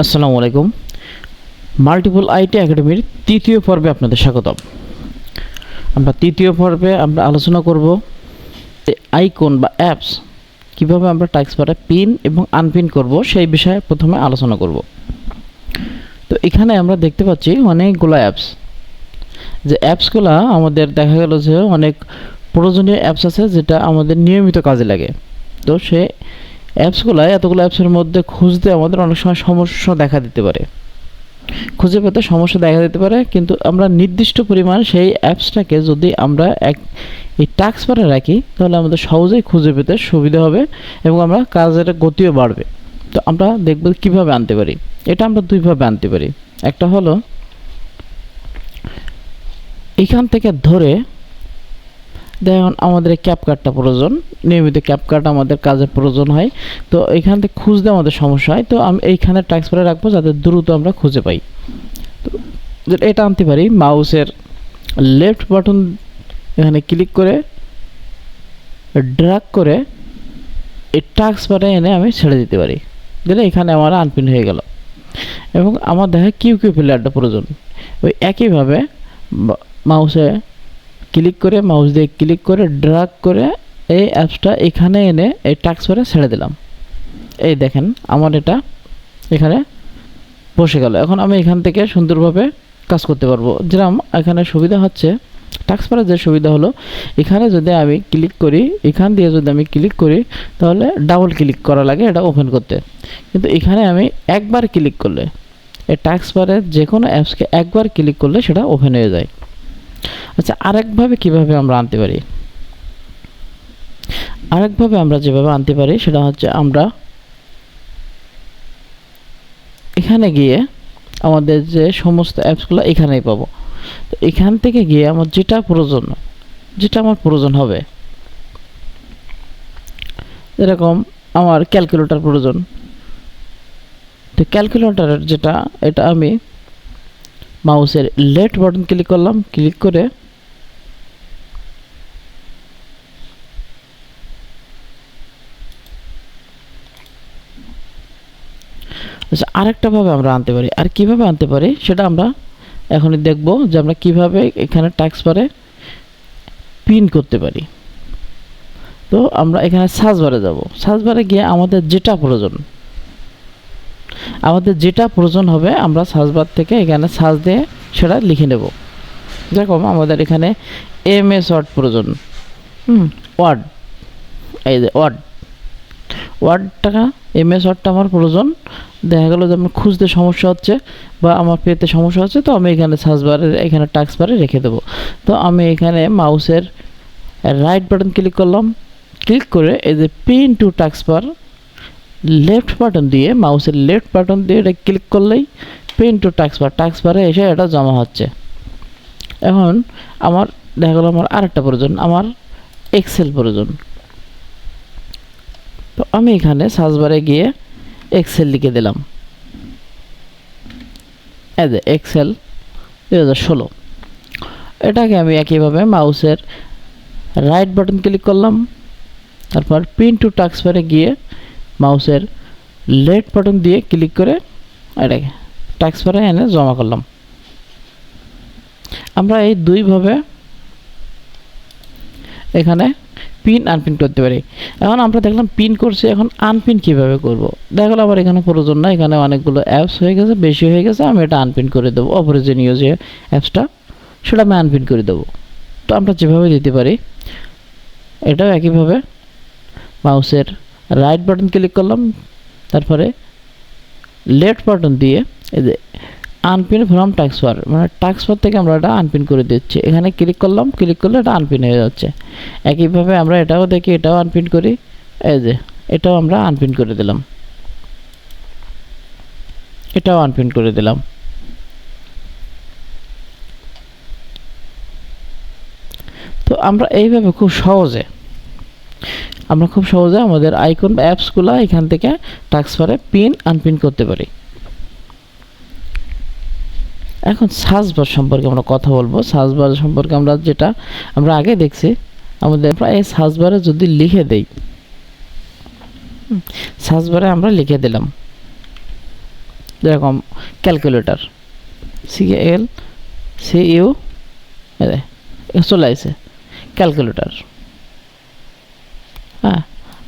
আসসালামু আলাইকুম। Multiple IT একাডেমির তৃতীয় পর্বে আপনাদের স্বাগতম। আমরা তৃতীয় পর্বে আমরা আলোচনা করব আইকন বা অ্যাপস কীভাবে আমরা টাক্স পারে পিন এবং আনপিন করব সেই বিষয়ে প্রথমে আলোচনা করব। তো এখানে আমরা দেখতে পাচ্ছি অনেকগুলো অ্যাপস যে অ্যাপসগুলো আমাদের দেখা গেল যে অনেক প্রয়োজনীয় অ্যাপস আছে যেটা আমাদের নিয়মিত কাজে লাগে। তো সে অ্যাপসগুলো, এতগুলো অ্যাপসের মধ্যে খুঁজতে আমাদের অনেক সময় সমস্যা দেখা দিতে পারে। খুঁজে পেতে সমস্যা দেখা দিতে পারে, কিন্তু আমরা নির্দিষ্ট পরিমাণ সেই অ্যাপসটাকে যদি আমরা এক, এই টাস্ক পারে রাখি, তাহলে আমাদের সহজেই খুঁজে পেতে সুবিধা হবে এবং আমরা কাজের গতিও বাড়বে। তো আমরা দেখব কীভাবে আনতে পারি। এটা আমরা দুইভাবে আনতে পারি। একটা হলো, এখান থেকে ধরে দেখুন আমাদের ক্যাপকার্ডটা প্রয়োজন। নিয়মিত ক্যাপকার্ড আমাদের কাজের প্রয়োজন হয়। তো এখান থেকে খুঁজতে আমাদের সমস্যা হয়। তো আমি এইখানে ট্রান্সফারে রাখব যাতে দ্রুত আমরা খুঁজে পাই। তো এটা আনতে পারি। মাউসের লেফট বাটন এখানে ক্লিক করে ড্রাগ করে এই ট্রান্সফারে এনে আমি ছেড়ে দিতে পারি। দিলে এখানে আমার আনপিন হয়ে গেল। এবং আমার দেখা কিউ কিউ প্লেয়ারটা প্রয়োজন। ওই একইভাবে মাউসে ক্লিক করে মাউস দিয়ে ক্লিক করে ড্রাগ করে এই অ্যাপসটা এখানে এনে এই টাক্স করে ছেড়ে দিলাম। এই দেখেন আমার এটা এখানে বসে গেল। এখন আমি এখান থেকে সুন্দরভাবে কাজ করতে পারব। যেরকম এখানে সুবিধা হচ্ছে টাক্স পারে যে সুবিধা হলো, এখানে যদি আমি ক্লিক করি, এখান দিয়ে যদি আমি ক্লিক করি, তাহলে ডাবল ক্লিক করা লাগে, এটা ওপেন করতে। কিন্তু এখানে আমি একবার ক্লিক করলে, এই টাক্স বারে যে কোনো অ্যাপসকে একবার ক্লিক করলে সেটা ওপেন হয়ে যায়। আচ্ছা আরেকভাবে কীভাবে আমরা আনতে পারি? আরেকভাবে আমরা যেভাবে আনতে পারি সেটা হচ্ছে আমরা এখানে গিয়ে আমাদের যে সমস্ত অ্যাপসগুলো এখানেই পাবো। তো এখান থেকে গিয়ে আমার যেটা প্রয়োজন, যেটা আমার প্রয়োজন হবে, এরকম আমার ক্যালকুলেটর প্রয়োজন। তো ক্যালকুলেটরের যেটা, এটা আমি মাউসের লেফট বাটন ক্লিক করলাম, ক্লিক করে আচ্ছা আরেকটাভাবে আমরা আনতে পারি। আর কীভাবে আনতে পারি সেটা আমরা এখনই দেখব যে আমরা কীভাবে এখানে ট্যাক্স পারে পিন করতে পারি। তো আমরা এখানে সার্চ বারে যাব। সার্চ বারে গিয়ে আমাদের যেটা প্রয়োজন আমাদের যেটা প্রয়োজন হবে, আমরা সার্চ থেকে এখানে সার্চ দিয়ে সেটা লিখে নেব। যেরকম আমাদের এখানে এম এস ওয়ার্ড প্রয়োজন। ওয়ার্ড। এই যে, ওয়ার্ড। ওয়ার্ডটা এম এস ওয়ার্ডটা আমার প্রয়োজন। দেখা গেলো যে আমার খুঁজতে সমস্যা হচ্ছে বা আমার পেতে সমস্যা হচ্ছে, তো আমি এখানে সার্চ বারে এখানে টাক্স বারে রেখে দেবো। তো আমি এখানে মাউসের রাইট বাটন ক্লিক করলাম। ক্লিক করে এই যে pin to taskbar left button দিয়ে মাউসের লেফট বাটন দিয়ে এটা ক্লিক করলেই পেন টু টাক্স বার টাক্স বারে এসে এটা জমা হচ্ছে। এখন আমার, দেখা গেলো আমার আরেকটা প্রয়োজন, আমার এক্সেল প্রয়োজন। তো আমি এখানে সার্চ বারে গিয়ে এক্সেল লিখে দিলাম। এ এক্সেল দুই হাজার ষোলো। এটাকে আমি একইভাবে মাউসের রাইট বাটন ক্লিক করলাম। তারপর পিন টু টাক্স বারে গিয়ে মাউসের লেফট বাটন দিয়ে ক্লিক করে এটাকে ট্যাক্স পারে এনে জমা করলাম। আমরা এই দুইভাবে এখানে পিন আনপিন করতে পারি। এখন আমরা দেখলাম পিন করছি, এখন আনপিন কীভাবে করব? দেখা আবার এখানে প্রয়োজন না এখানে অনেকগুলো অ্যাপস হয়ে গেছে, বেশি হয়ে গেছে, আমি এটা আনপিন করে দেবো। অপরিজনীয় যে অ্যাপসটা সেটা আমি আনপিন করে দেবো। তো আমরা যেভাবে দিতে পারি, এটাও একইভাবে মাউসের রাইট বাটন ক্লিক করলাম, তারপরে লেফট বাটন দিয়ে এই যে আনপিন ফ্রম ট্রান্সফার মানে ট্রান্সফার থেকে আমরা এটা আনপিন করে দিচ্ছি। এখানে ক্লিক করলাম ক্লিক করলে এটা আনপিন হয়ে যাচ্ছে। একইভাবে আমরা এটাও দেখি, এটাও আনপিন করি। এই যে, এটাও আমরা আনপিন করে দিলাম। এটাও আনপিন করে দিলাম। তো আমরা এইভাবে খুব সহজে আমরা খুব সহজে আমাদের আইকন অ্যাপসগুলো এখান থেকে ট্রান্সফারে পিন আনপিন করতে পারি। এখন সার্চ বার সম্পর্কে আমরা কথা বলব। সার্চ বার সম্পর্কে আমরা যেটা আমরা আগে দেখছি, আমাদের প্রায় সার্চ বারে যদি লিখে দেই সার্চ বারে আমরা লিখে দিলাম। যেরকম calculator C L C U চলে আসে ক্যালকুলেটর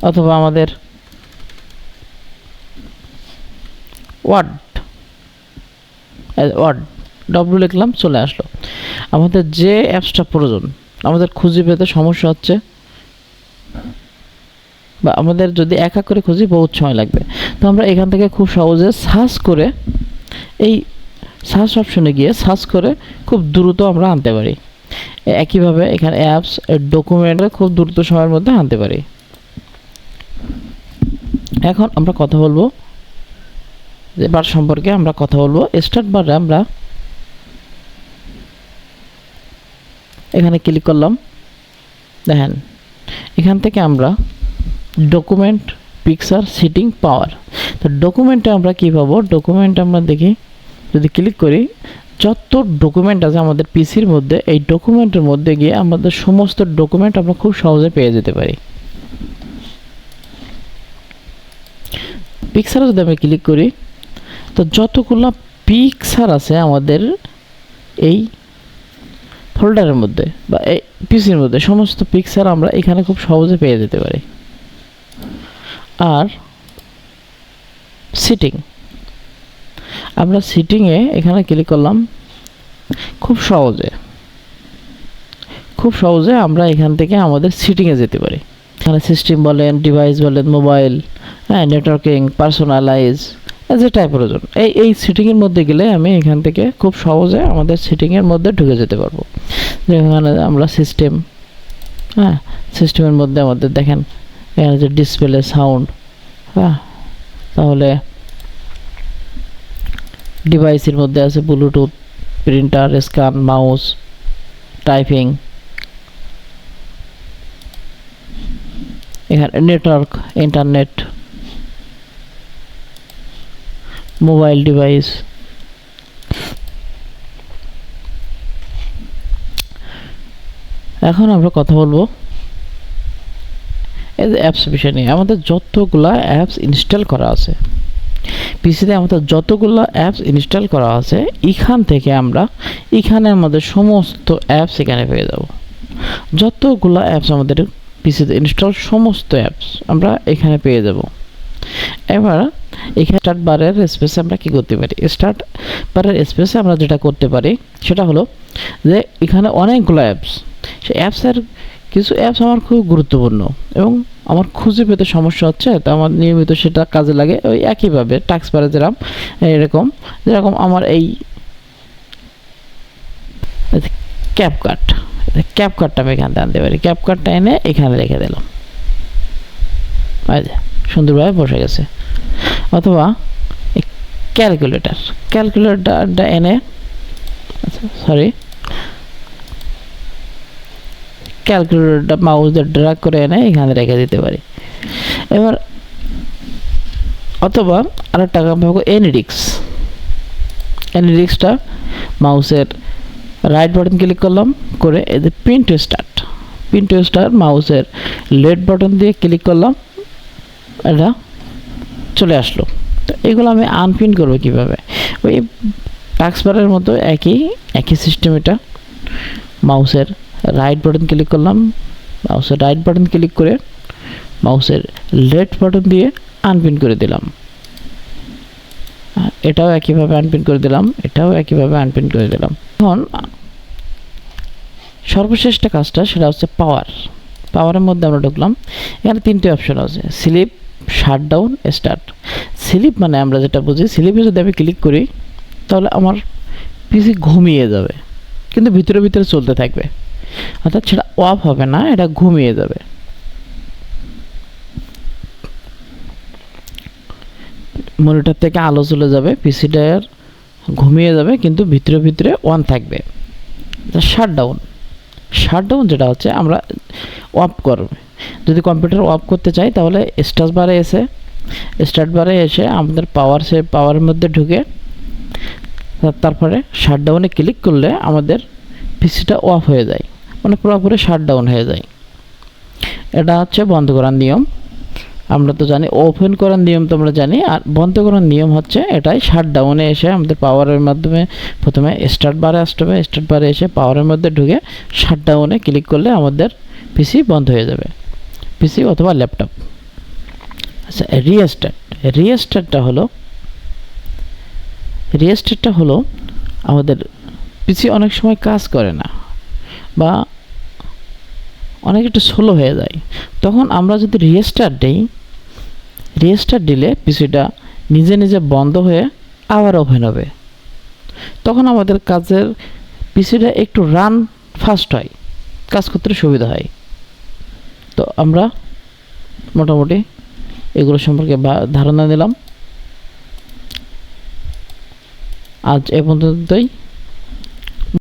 অথবা আমাদের ওয়ার্ড ওয়ার্ড ডব্লু লিখলাম, চলে আসলো। আমাদের যে অ্যাপসটা প্রয়োজন, আমাদের খুঁজে পেতে সমস্যা হচ্ছে, বা আমাদের যদি একা করে খুঁজি, বহুত সময় লাগবে। তো আমরা এখান থেকে খুব সহজে সার্চ করে এই সার্চ অপশনে গিয়ে সার্চ করে খুব দ্রুত আমরা আনতে পারি। একইভাবে এখানে অ্যাপস ডকুমেন্টে খুব দ্রুত সময়ের মধ্যে আনতে পারি। এখন আমরা কথা বলব যে বার সম্পর্কে আমরা কথা বলব। স্টার্ট বারে আমরা এখানে ক্লিক করলাম। দেখেন, এখান থেকে আমরা ডকুমেন্ট পিকচার সিটিং পাওয়ার তো ডকুমেন্টে আমরা কী পাবো? ডকুমেন্ট আমরা দেখি, যদি ক্লিক করি, যত ডকুমেন্ট আছে আমাদের পিসির মধ্যে, এই ডকুমেন্টের মধ্যে গিয়ে আমাদের সমস্ত ডকুমেন্ট আমরা খুব সহজে পেয়ে যেতে পারি। পিকচারে যদি আমি ক্লিক করি, তো যতগুলো পিকচার আছে আমাদের এই ফোল্ডারের মধ্যে বা এই পিসির মধ্যে, সমস্ত পিকচার আমরা এখানে খুব সহজে পেয়ে যেতে পারি। আর সিটিং আমরা সিটিংয়ে এখানে ক্লিক করলাম, খুব সহজে খুব সহজে আমরা এখান থেকে আমাদের সিটিংয়ে যেতে পারি। এখানে সিস্টেম বলেন ডিভাইস বলেন মোবাইল হ্যাঁ নেটওয়ার্কিং পার্সোনালাইজ যেটাই প্রয়োজন এই এই সিটিংয়ের মধ্যে গেলে আমি এখান থেকে খুব সহজে আমাদের সিটিংয়ের মধ্যে ঢুকে যেতে পারব। যেখানে আমরা সিস্টেম হ্যাঁ সিস্টেমের মধ্যে আমাদের দেখেন, এখানে যে ডিসপ্লে সাউন্ড হ্যাঁ তাহলে ডিভাইসের মধ্যে আছে bluetooth printer scan mouse typing network internet mobile device এখন আমরা কথা বলব এই যে অ্যাপস বিষয় নিয়ে। আমাদের যতগুলা অ্যাপস ইনস্টল করা আছে পিসিতে আমাদের যতগুলো অ্যাপস ইনস্টল করা আছে, এখান থেকে আমরা এখানের মধ্যে সমস্ত অ্যাপস এখানে পেয়ে যাব। যতগুলো অ্যাপস আমাদের পিসিতে ইনস্টল সমস্ত অ্যাপস আমরা এখানে পেয়ে যাব। এবার এখানে স্টার্ট বারের স্পেসে আমরা কি করতে পারি? স্টার্ট বারের স্পেসে আমরা যেটা করতে পারি, সেটা হলো যে এখানে অনেকগুলো অ্যাপস সেই অ্যাপসের কিছু অ্যাপস আমার খুব গুরুত্বপূর্ণ এবং আমার খুঁজে পেতে সমস্যা হচ্ছে, তো আমার নিয়মিত সেটা কাজে লাগে। ওই একইভাবে টাক্স পারে যেরকম, এরকম, যেরকম আমার এই ক্যাপ কার্ড ক্যাপ আমি এখান আনতে পারি। ক্যাপ কার্ডটা এনে এখানে রেখে দিলাম। সুন্দরভাবে বসে গেছে। অথবা ক্যালকুলেটার ক্যালকুলেটারটা এনে সরি ক্যালকুলেটরটা মাউস দিয়ে ড্রাগ করে এনে এখানে রেখে দিতে পারি। এবার অথবা আরেকটা কাম পাবো এনডিক্স এনডিক্সটা মাউসের রাইট বাটন ক্লিক করলাম, করে এই যে to start pin to start মাউসের লেফট বাটন দিয়ে ক্লিক করলাম, এটা চলে আসলো। তো এগুলো আমি আনপিন করব কীভাবে? ওই টাক্সবারের মতো একই একই সিস্টেম এটা। মাউসের রাইট বাটন ক্লিক করলাম মাউসের রাইট বাটন ক্লিক করে মাউসের লেফট বাটন দিয়ে আনপিন করে দিলাম। এটাও একইভাবে আনপিন করে দিলাম, এটাও একইভাবে আনপিন করে দিলাম। এখন সর্বশেষ কাজটা সেটা হচ্ছে পাওয়ার পাওয়ারের মধ্যে আমরা ঢুকলাম। এখানে তিনটে অপশন আছে স্লিপ শাটডাউন স্টার্ট স্লিপ মানে আমরা যেটা বুঝি স্লিপে যদি আমি ক্লিক করি, তাহলে আমার পিসি ঘুমিয়ে যাবে, কিন্তু ভিতরে ভিতরে চলতে থাকবে। অর্থাৎ সেটা অফ হবে না, এটা ঘুমিয়ে যাবে। মনিটর থেকে আলো চলে যাবে পিসিটার ঘুমিয়ে যাবে, কিন্তু ভিতরে ভিতরে অন থাকবে। শাটডাউন শাটডাউন যেটা হচ্ছে আমরা অফ করবে। যদি কম্পিউটার অফ করতে চাই, তাহলে স্টার্ট বারে এসে স্টার্ট বারে এসে আমাদের পাওয়ার সে পাওয়ারের মধ্যে ঢুকে তার- তারপরে শাটডাউনে ক্লিক করলে আমাদের পিসিটা অফ হয়ে যায়। মানে পুরোপুরি শাটডাউন হয়ে যায়। এটা হচ্ছে বন্ধ করার নিয়ম। আমরা তো জানি ওপেন করার নিয়ম তো আমরা জানি, আর বন্ধ করার নিয়ম হচ্ছে এটাই শাট ডাউনে এসে আমাদের পাওয়ারের মাধ্যমে প্রথমে স্টার্ট বারে আসতে হবে স্টার্ট বারে এসে পাওয়ারের মধ্যে ঢুকে শাট ডাউনে ক্লিক করলে আমাদের পিসি বন্ধ হয়ে যাবে। পিসি অথবা ল্যাপটপ আচ্ছা রিস্টার্ট রিস্টার্টটা হলো রিস্টার্টটা হলো আমাদের পিসি অনেক সময় কাজ করে না, বা অনেক একটু স্লো হয়ে যায়। তখন আমরা যদি রিস্টার্ট দিই রিস্টার্ট দিলে পিসিটা নিজে নিজে বন্ধ হয়ে আবার ওপেন হবে। তখন আমাদের কাজের পিসিটা একটু রান ফাস্ট হয়, কাজ করতে সুবিধা হয়। তো আমরা মোটামুটি এগুলো সম্পর্কে ধারণা দিলাম আজ এ পর্যন্তই।